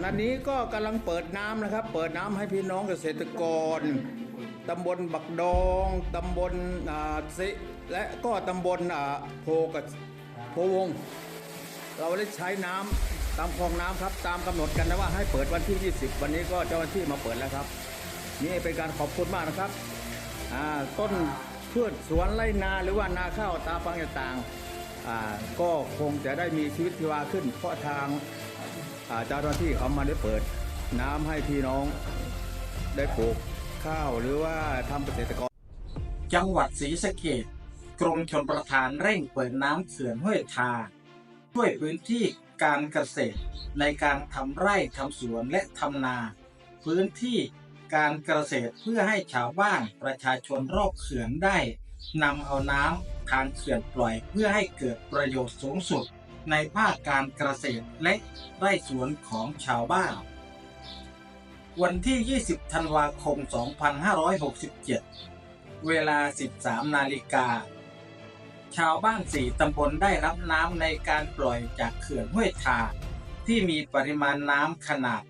ขณะนี้ก็กำลังเปิดน้ำนะครับ เปิดน้ำให้พี่น้องเกษตรกรตำบลบักดองตำบลอ่าสิและก็ตำบลโพกับโพวง เราได้ใช้น้ำตามคลองน้ำครับ ตามกำหนดกันนะว่าให้เปิดวันที่ 20 วันนี้ก็เจ้าหน้าที่มาเปิดแล้วครับ นี่เป็นการขอบคุณมากนะครับต้นพืชสวนไร่นาหรือว่านาข้าวตาฟังต่างๆอ่าก็คงจะได้มีชีวิตชีวาขึ้นเพราะทาง เจ้าหน้าที่เขามาได้เปิดน้ำให้พี่น้องได้ปลูกข้าวหรือว่าทำเกษตรกร จังหวัดศรีสะเกษกรมชลประทานเร่งเปิดน้ำเขื่อนห้วยทา ช่วยพื้นที่การเกษตรในการทำไร่ทำสวนและทำนา พื้นที่การเกษตรเพื่อให้ชาวบ้านประชาชนรอบเขื่อนได้นำเอาน้ำทางเขื่อนปล่อยเพื่อให้เกิดประโยชน์สูงสุด ในภาคการเกษตรและไร่สวนของชาวบ้าน วันที่ 20 ธันวาคม 2567 เวลา 13 นาฬิกา ชาวบ้านสี่ตำบลได้รับน้ำในการปล่อยจากเขื่อนห้วยทา ที่มีปริมาณน้ำขนาด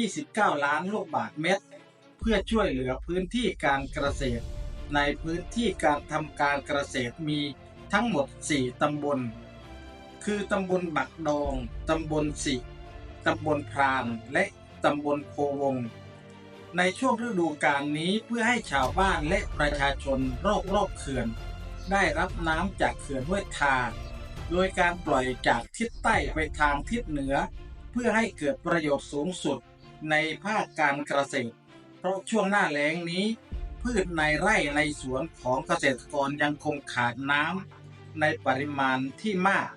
29 ล้านลูกบาศก์เมตร เพื่อช่วยเหลือพื้นที่การเกษตร ในพื้นที่การทำการเกษตรมีทั้งหมด 4 ตำบล คือตำบลบักดอง ตำบลสิตำบลพราน และตำบลโพวง ในช่วงฤดูกาลนี้เพื่อให้ชาวบ้านและประชาชนรอบๆเขื่อน ได้รับน้ำจากเขื่อนห้วยทา โดยการปล่อยจากทิศใต้ไปทางทิศเหนือ เพื่อให้เกิดประโยชน์สูงสุดในภาคการเกษตร เพราะช่วงหน้าแล้งนี้ พืชในไร่ในสวนของเกษตรกรยังคงขาดน้ำในปริมาณที่มาก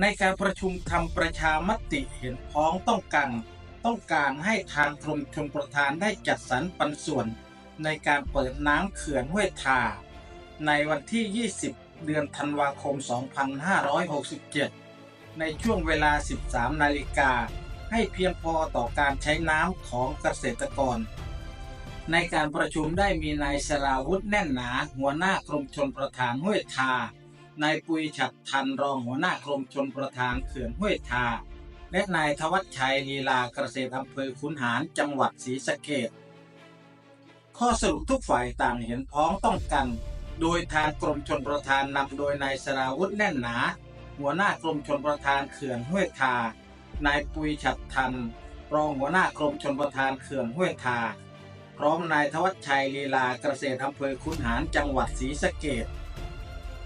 ในการประชุมทำประชามติเห็นพ้องต้องกันต้องการให้ทางกรมชลประทานได้จัดสรรปันส่วน ในการเปิดน้ำเขื่อนห้วยทา ในวันที่ 20 เดือนธันวาคม 2567 ในช่วงเวลา 13 นาฬิกา ให้เพียงพอต่อการใช้น้ำของเกษตรกร ในการประชุมได้มีนายสราวุธแน่นหนาหัวหน้ากรมชลประทานห้วยทา นายปุยฉัดทันรองหัวหน้ากรมชลประทานเขื่อนห้วยทา และนายทวัชชัยลีลาเกษตรอำเภอขุนหารจังหวัดศรีสะเกษข้อสรุปทุกฝ่ายต่างเห็นพ้องต้องกัน โดยทางกรมชนประทานนำโดยนายสราวุธแน่นหนา หัวหน้ากรมชนประทานเขื่อนห้วยทานายปุยฉัดทัน รองหัวหน้ากรมชนประทานเขื่อนห้วยทา พร้อมนายทวัชชัยลีลาเกษตรอำเภอขุนหารจังหวัดศรีสะเกษ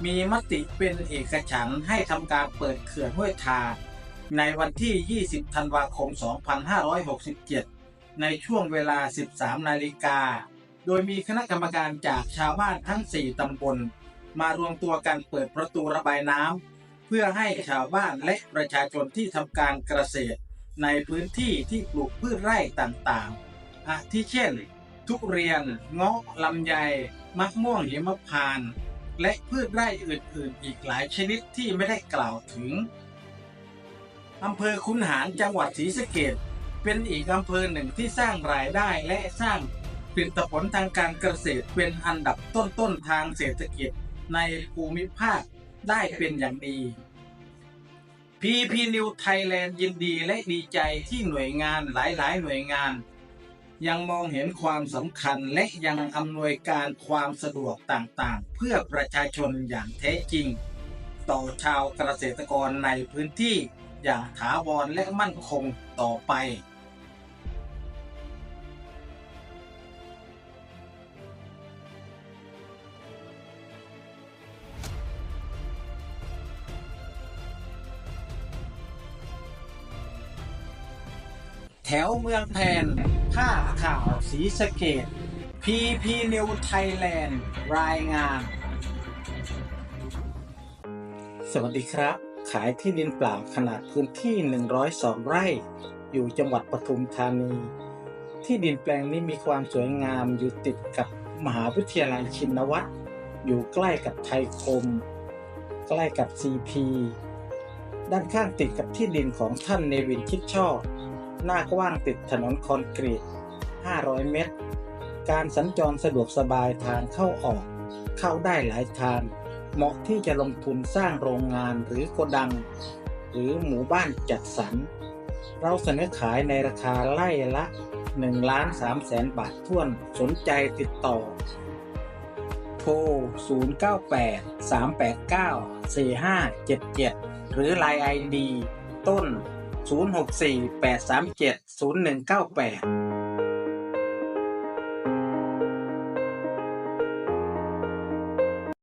มีมติเป็นเอกฉันท์ให้ทำการเปิดเขื่อนห้วยทา ในวันที่ 20 ธันวาคม 2567 ในช่วงเวลา 13 นาฬิกา โดยมีคณะกรรมการจากชาวบ้านทั้ง 4 ตำบล มารวมตัวกันเปิดประตูระบายน้ำ เพื่อให้ชาวบ้านและประชาชนที่ทำการเกษตร ในพื้นที่ที่ปลูกพืชไร่ต่างๆอาทิเช่น ทุเรียนเงาะลำไยมะม่วงหิมพานต์ และพืชไร่อื่นๆ อีกหลายชนิดที่ไม่ได้กล่าวถึงอำเภอคุนหารจังหวัดศรีสะเกษเป็นอีกอำเภอหนึ่งที่สร้างรายได้และสร้างผลิตผลทางการเกษตรเป็นอันดับต้นๆทางเศรษฐกิจในภูมิภาคได้เป็นอย่างดี PP New Thailand ยินดีและดีใจที่หน่วยงานหลายๆ หน่วยงาน ยังมองเห็นความสำคัญและยังอำนวยการความสะดวกต่างๆ เพื่อประชาชนอย่างแท้จริง ต่อชาวเกษตรกรในพื้นที่อย่างถาวรและมั่นคงต่อไป ถวเมืองแพนผ้าข่าวสีสะเกต PP New Thailand รายงาน สวัสดีครับ ขายที่ดินเปล่าขนาดพื้นที่ 102 ไร่ อยู่จังหวัดปทุมธานี ที่ดินแปลงนี้มีความสวยงามอยู่ติดกับมหาวิทยาลัยชินวัตรอยู่ใกล้กับไทยคม ใกล้กับ CP ด้านข้างติดกับที่ดินของท่านเนวินชิดชอบ หน้ากว้างติดถนนคอนกรีต 500 เมตร การสัญจรสะดวกสบายทางเข้าออก เข้าได้หลายทาง เหมาะที่จะลงทุนสร้างโรงงานหรือโกดัง หรือหมู่บ้านจัดสรร เราเสนอขายในราคาไล่ละ1ล้าน3แสนบาทท่วนสนใจติดต่อ โทร 098 389 4577 หรือ Line ID ต้น 064 837 0198